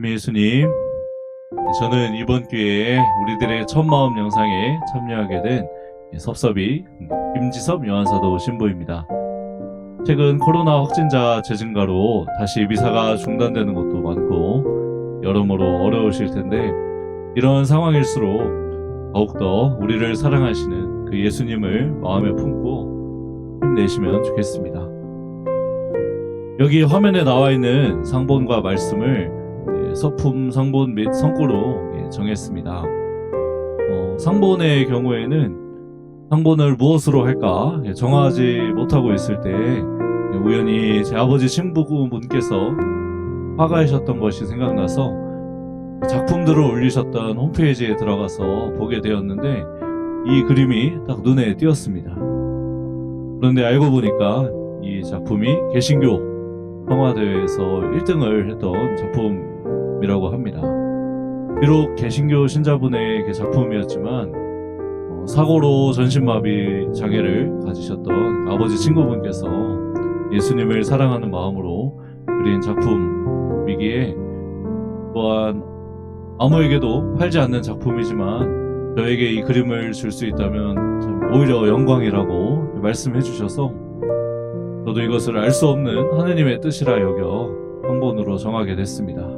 한미 예수님, 저는 이번 기회에 우리들의 첫 마음 영상에 참여하게 된 섭섭이 김지섭 요한사도 신부입니다. 최근 코로나 확진자 재증가로 다시 미사가 중단되는 곳도 많고 여러모로 어려우실 텐데 이런 상황일수록 더욱더 우리를 사랑하시는 그 예수님을 마음에 품고 힘내시면 좋겠습니다. 여기 화면에 나와 있는 상본과 말씀을 예, 서품 상본 및 성구로 예, 정했습니다. 어, 상본의 경우에는 상본을 무엇으로 할까 예, 정하지 못하고 있을 때 예, 우연히 제 아버지 친부분께서 화가하셨던 것이 생각나서 작품들을 올리셨던 홈페이지에 들어가서 보게 되었는데 이 그림이 딱 눈에 띄었습니다. 그런데 알고 보니까 이 작품이 개신교 평화대회에서 1등을 했던 작품 이라고 합니다. 비록 개신교 신자분의 그 작품이었지만 어, 사고로 전신마비 장애를 가지셨던 아버지 친구분께서 예수님을 사랑하는 마음으로 그린 작품이기에 또한 아무에게도 팔지 않는 작품이지만 저에게 이 그림을 줄 수 있다면 참 오히려 영광이라고 말씀해 주셔서 저도 이것을 알 수 없는 하느님의 뜻이라 여겨 상본으로 정하게 됐습니다.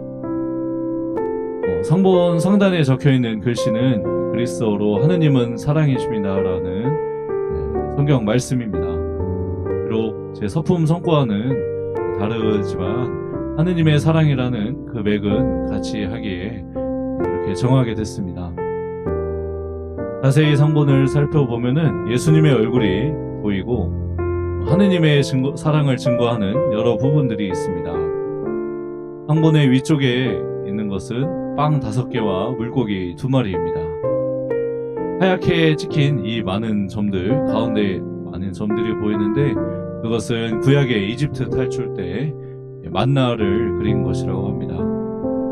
어, 상본 상단에 적혀 있는 글씨는 그리스어로 하느님은 사랑이십니다라는 네, 성경 말씀입니다. 비록 제 서품 성과와는 다르지만 하느님의 사랑이라는 그 맥은 같이 하기에 이렇게 정하게 됐습니다. 자세히 상본을 살펴보면은 예수님의 얼굴이 보이고 하느님의 증거- 사랑을 증거하는 여러 부분들이 있습니다. 상본의 위쪽에 있는 것은 빵 다섯 개와 물고기 두 마리입니다. 하얗게 찍힌 이 많은 점들 가운데 많은 점들이 보이는데 그것은 구약의 이집트 탈출 때 만나를 그린 것이라고 합니다.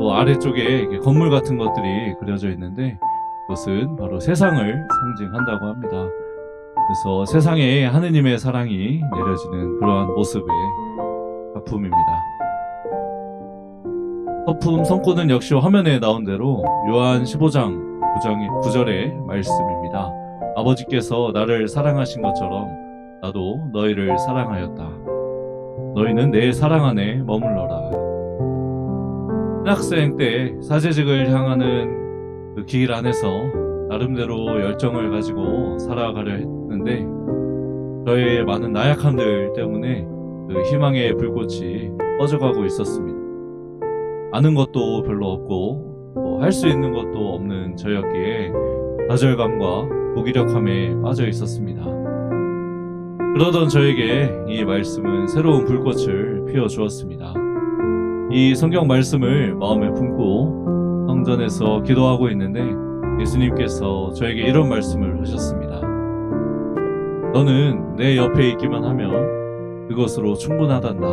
또 아래쪽에 건물 같은 것들이 그려져 있는데 그것은 바로 세상을 상징한다고 합니다. 그래서 세상에 하느님의 사랑이 내려지는 그러한 모습의 작품입니다. 서품 성구는 역시 화면에 나온 대로 요한 15장 9장 9절의 말씀입니다. 아버지께서 나를 사랑하신 것처럼 나도 너희를 사랑하였다. 너희는 내 사랑 안에 머물러라. 신학생 때 사제직을 향하는 그 길 안에서 나름대로 열정을 가지고 살아가려 했는데 저의 많은 나약함들 때문에 그 희망의 불꽃이 꺼져가고 있었습니다. 아는 것도 별로 없고 뭐 할 수 있는 것도 없는 저였기에 좌절감과 무기력함에 빠져 있었습니다. 그러던 저에게 이 말씀은 새로운 불꽃을 피워 주었습니다. 이 성경 말씀을 마음에 품고 성전에서 기도하고 있는데 예수님께서 저에게 이런 말씀을 하셨습니다. 너는 내 옆에 있기만 하면 그것으로 충분하단다.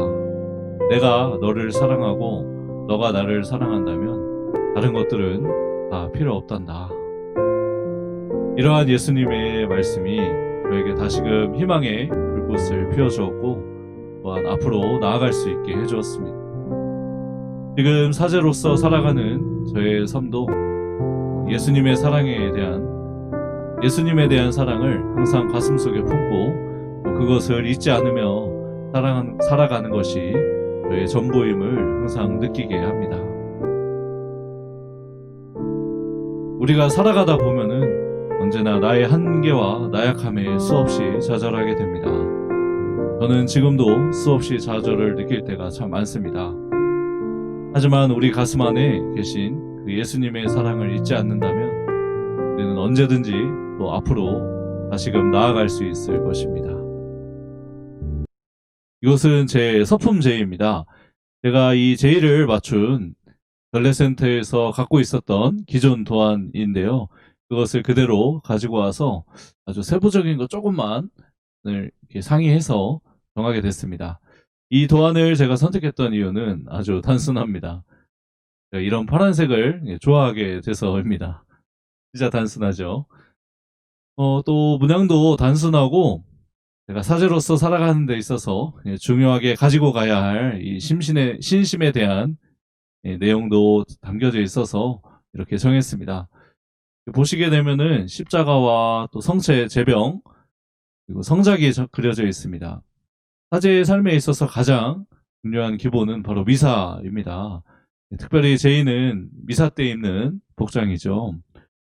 내가 너를 사랑하고 너가 나를 사랑한다면 다른 것들은 다 필요 없단다. 이러한 예수님의 말씀이 저에게 다시금 희망의 불꽃을 피워주었고 또한 앞으로 나아갈 수 있게 해주었습니다. 지금 사제로서 살아가는 저의 삶도 예수님의 사랑에 대한 예수님에 대한 사랑을 항상 가슴속에 품고 또 그것을 잊지 않으며 살아가는 것이 저의 전부임을 항상 느끼게 합니다. 우리가 살아가다 보면은 언제나 나의 한계와 나약함에 수없이 좌절하게 됩니다. 저는 지금도 수없이 좌절을 느낄 때가 참 많습니다. 하지만 우리 가슴 안에 계신 그 예수님의 사랑을 잊지 않는다면 우리는 언제든지 또 앞으로 다시금 나아갈 수 있을 것입니다. 이것은 제 서품 제의입니다. 제가 이 제의를 맞춘 전래센터에서 갖고 있었던 기존 도안인데요. 그것을 그대로 가지고 와서 아주 세부적인 것 조금만 상의해서 정하게 됐습니다. 이 도안을 제가 선택했던 이유는 아주 단순합니다. 이런 파란색을 예, 좋아하게 돼서입니다. 진짜 단순하죠. 어, 또 문양도 단순하고 제가 사제로서 살아가는 데 있어서 예, 중요하게 가지고 가야 할 이 심신의 신심에 대한 예, 내용도 담겨져 있어서 이렇게 정했습니다. 보시게 되면은 십자가와 또 성체 제병 그리고 저- 그려져 있습니다. 사제의 삶에 있어서 가장 중요한 기본은 바로 미사입니다. 예, 특별히 제인은 미사 때 입는 복장이죠.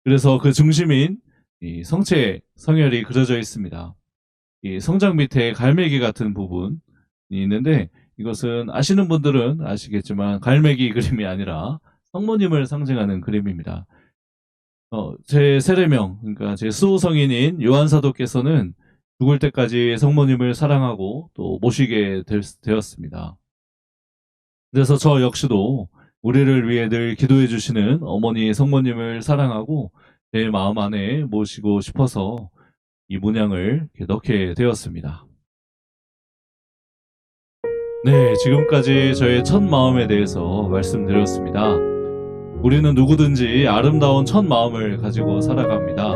그래서 그 중심인 이 성체 성혈이 그려져 있습니다. 이 성장 밑에 갈매기 같은 부분이 있는데 이것은 아시는 분들은 아시겠지만 갈매기 그림이 아니라 성모님을 상징하는 그림입니다. 어, 제 세례명, 그러니까 제 수호성인인 요한사도께서는 죽을 때까지 성모님을 사랑하고 또 모시게 될- 되었습니다. 그래서 저 역시도 우리를 위해 늘 기도해 주시는 어머니 성모님을 사랑하고 제 마음 안에 모시고 싶어서 이 문양을 넣게 되었습니다. 네, 지금까지 저의 첫 마음에 대해서 말씀드렸습니다. 우리는 누구든지 아름다운 첫 마음을 가지고 살아갑니다.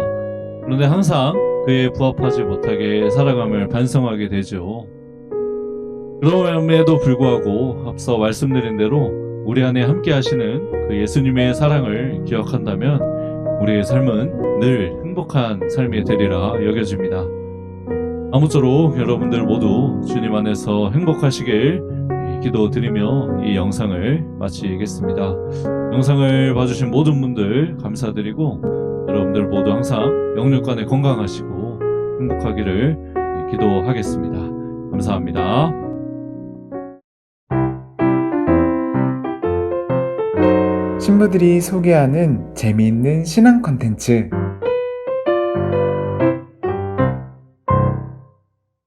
그런데 항상 그에 부합하지 못하게 살아감을 반성하게 되죠. 그럼에도 불구하고 앞서 말씀드린 대로 우리 안에 함께 하시는 그 예수님의 사랑을 기억한다면 우리의 삶은 늘 행복한 삶이 되리라 여겨집니다. 아무쪼록 여러분들 모두 주님 안에서 행복하시길 기도드리며 이 영상을 마치겠습니다. 영상을 봐주신 모든 분들 감사드리고 여러분들 모두 항상 영육간에 건강하시고 행복하기를 기도하겠습니다. 감사합니다. 신부들이 소개하는 재미있는 신앙 컨텐츠